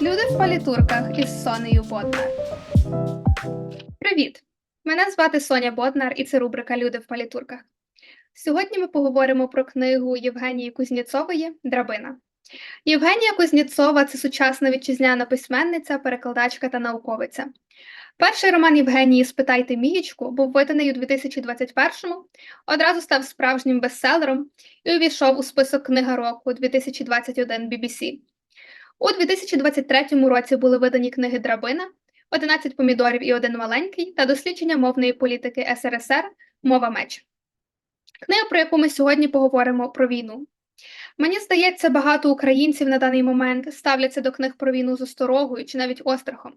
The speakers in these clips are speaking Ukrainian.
Люди в палітурках із Сонею Боднар. Привіт! Мене звати Соня Боднар, і це рубрика Люди в палітурках. Сьогодні ми поговоримо про книгу Євгенії Кузнєцової Драбина. Євгенія Кузнєцова це сучасна вітчизняна письменниця, перекладачка та науковиця. Перший роман Євгенії Спитайте Мієчку був виданий у 2021-му, одразу став справжнім бестселером і увійшов у список Книга року 2021 BBC. У 2023 році були видані книги Драбина, 11 помідорів і один маленький та дослідження мовної політики СРСР Мова меч. Книга, про яку ми сьогодні поговоримо про війну. Мені здається, багато українців на даний момент ставляться до книг про війну з осторогою чи навіть острахом,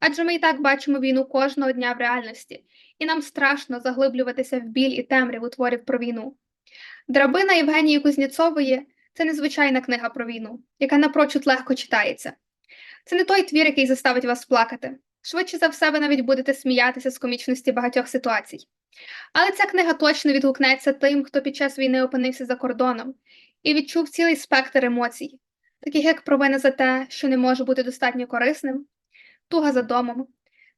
адже ми і так бачимо війну кожного дня в реальності, і нам страшно заглиблюватися в біль і темряву творів про війну. Драбина Євгенії Кузнєцової це незвичайна книга про війну, яка напрочуд легко читається. Це не той твір, який заставить вас плакати. Швидше за все, ви навіть будете сміятися з комічності багатьох ситуацій. Але ця книга точно відгукнеться тим, хто під час війни опинився за кордоном і відчув цілий спектр емоцій, таких як провина за те, що не може бути достатньо корисним, туга за домом,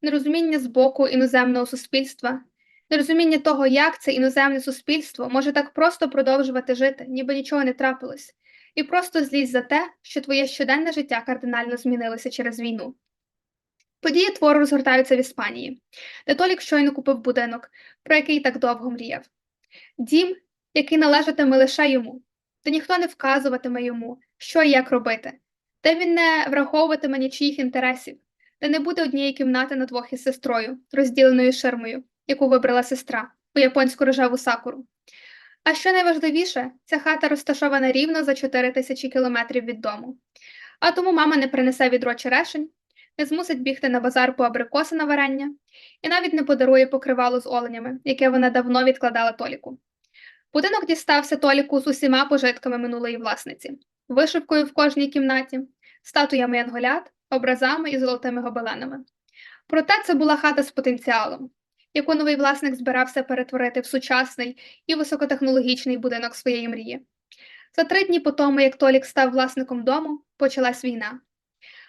нерозуміння з боку іноземного суспільства, нерозуміння того, як це іноземне суспільство може так просто продовжувати жити, ніби нічого не трапилось, і просто злість за те, що твоє щоденне життя кардинально змінилося через війну. Події твору розгортаються в Іспанії, де Толік щойно купив будинок, про який так довго мріяв. Дім, який належатиме лише йому, де ніхто не вказуватиме йому, що і як робити, де він не враховуватиме нічиїх інтересів, де не буде однієї кімнати на двох із сестрою, розділеною ширмою, яку вибрала сестра у японську рожеву сакуру. А що найважливіше, ця хата розташована рівно за 4 тисячі кілометрів від дому. А тому мама не принесе відро черешень, не змусить бігти на базар по абрикоси на варення і навіть не подарує покривало з оленями, яке вона давно відкладала Толіку. Будинок дістався Толіку з усіма пожитками минулої власниці, вишивкою в кожній кімнаті, статуями янголят, образами і золотими гобеленами. Проте це була хата з потенціалом, яку новий власник збирався перетворити в сучасний і високотехнологічний будинок своєї мрії. За три дні по тому, як Толік став власником дому, почалась війна.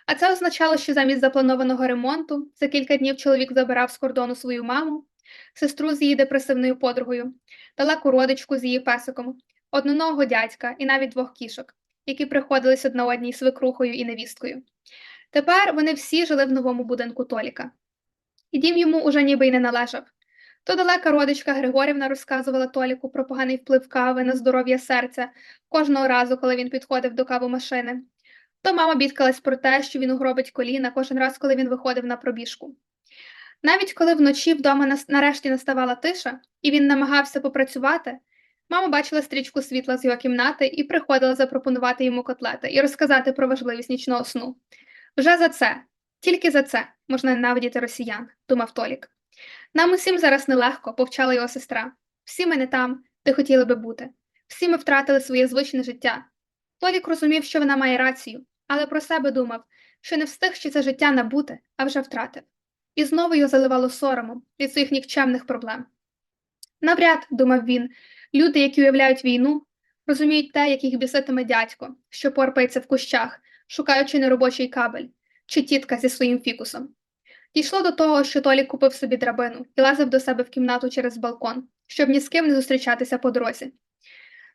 А це означало, що замість запланованого ремонту за кілька днів чоловік забирав з кордону свою маму, сестру з її депресивною подругою, далеку родичку з її песиком, одноногого дядька і навіть двох кішок, які приходились одна одній свекрухою і невісткою. Тепер вони всі жили в новому будинку Толіка. І дім йому уже ніби й не належав. То далека родичка Григорівна розказувала Толіку про поганий вплив кави на здоров'я серця кожного разу, коли він підходив до кавомашини. То мама бідкалась про те, що він угробить коліна кожен раз, коли він виходив на пробіжку. Навіть коли вночі вдома нарешті наставала тиша, і він намагався попрацювати, мама бачила стрічку світла з його кімнати і приходила запропонувати йому котлети і розказати про важливість нічного сну. Вже за це, тільки за це можна ненавидіти росіян, думав Толік. Нам усім зараз нелегко, повчала його сестра. Всі ми не там, де хотіли би бути. Всі ми втратили своє звичне життя. Толік розумів, що вона має рацію, але про себе думав, що не встиг ще це життя набути, а вже втратив. І знову його заливало соромом від своїх нікчемних проблем. Навряд, думав він, люди, які уявляють війну, розуміють те, як їх біситиме дядько, що порпається в кущах, шукаючи неробочий кабель, чи тітка зі своїм фікусом. Дійшло до того, що Толік купив собі драбину і лазив до себе в кімнату через балкон, щоб ні з ким не зустрічатися по дорозі.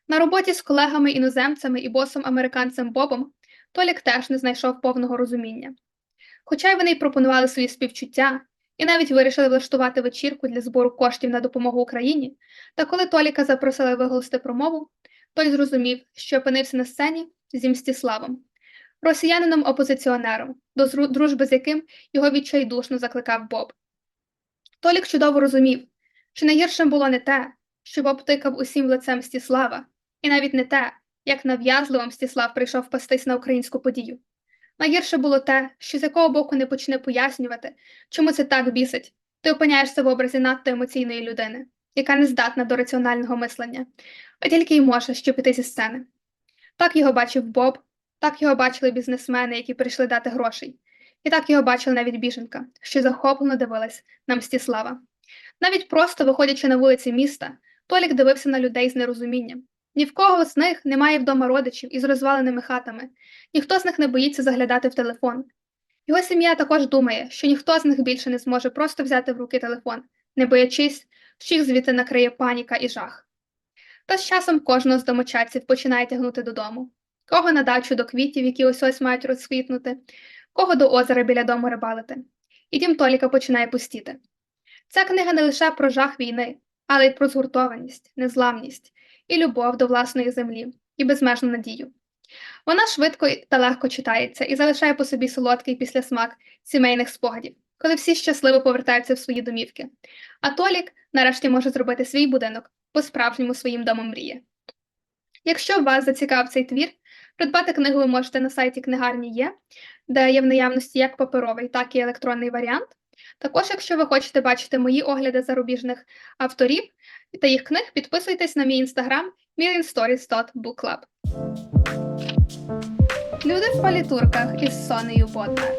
На роботі з колегами-іноземцями і босом американцем Бобом Толік теж не знайшов повного розуміння. Хоча й вони й пропонували свої співчуття і навіть вирішили влаштувати вечірку для збору коштів на допомогу Україні, та коли Толіка запросили виголосити промову, той зрозумів, що опинився на сцені зі Мстіславом, росіянином-опозиціонером, до дружби з яким його відчайдушно закликав Боб. Толік чудово розумів, що найгіршим було не те, що Боб тикав усім лицем Мстіслава, і навіть не те, як нав'язливо Мстіслав прийшов пастись на українську подію. Найгірше було те, що з якого боку не почне пояснювати, чому це так бісить, ти опиняєшся в образі надто емоційної людини, яка не здатна до раціонального мислення, а тільки й може що піти зі сцени. Так його бачив Боб, так його бачили бізнесмени, які прийшли дати грошей, і так його бачила навіть біженка, що захоплено дивилась на Мстіслава. Навіть просто виходячи на вулиці міста, Толік дивився на людей з нерозумінням, Ні в кого з них немає вдома родичів із розваленими хатами, ніхто з них не боїться заглядати в телефон. Його сім'я також думає, що ніхто з них більше не зможе просто взяти в руки телефон, не боячись, що їх звідти накриє паніка і жах. Та з часом кожного з домочадців починає тягнути додому. Кого на дачу до квітів, які ось ось мають розквітнути, кого до озера біля дому рибалити. І дім Толіка починає пустіти. Ця книга не лише про жах війни, але й про згуртованість, незламність і любов до власної землі, і безмежну надію. Вона швидко та легко читається і залишає по собі солодкий післясмак сімейних спогадів, коли всі щасливо повертаються в свої домівки. А Толік нарешті може зробити свій будинок по-справжньому своїм домом мрії. Якщо вас зацікавив цей твір, придбати книгу ви можете на сайті книгарні є, де є в наявності як паперовий, так і електронний варіант. Також, якщо ви хочете бачити мої огляди зарубіжних авторів та їх книг, підписуйтесь на мій інстаграм millionstories.bookclub. Люди в палітурках із Сонею Боднар.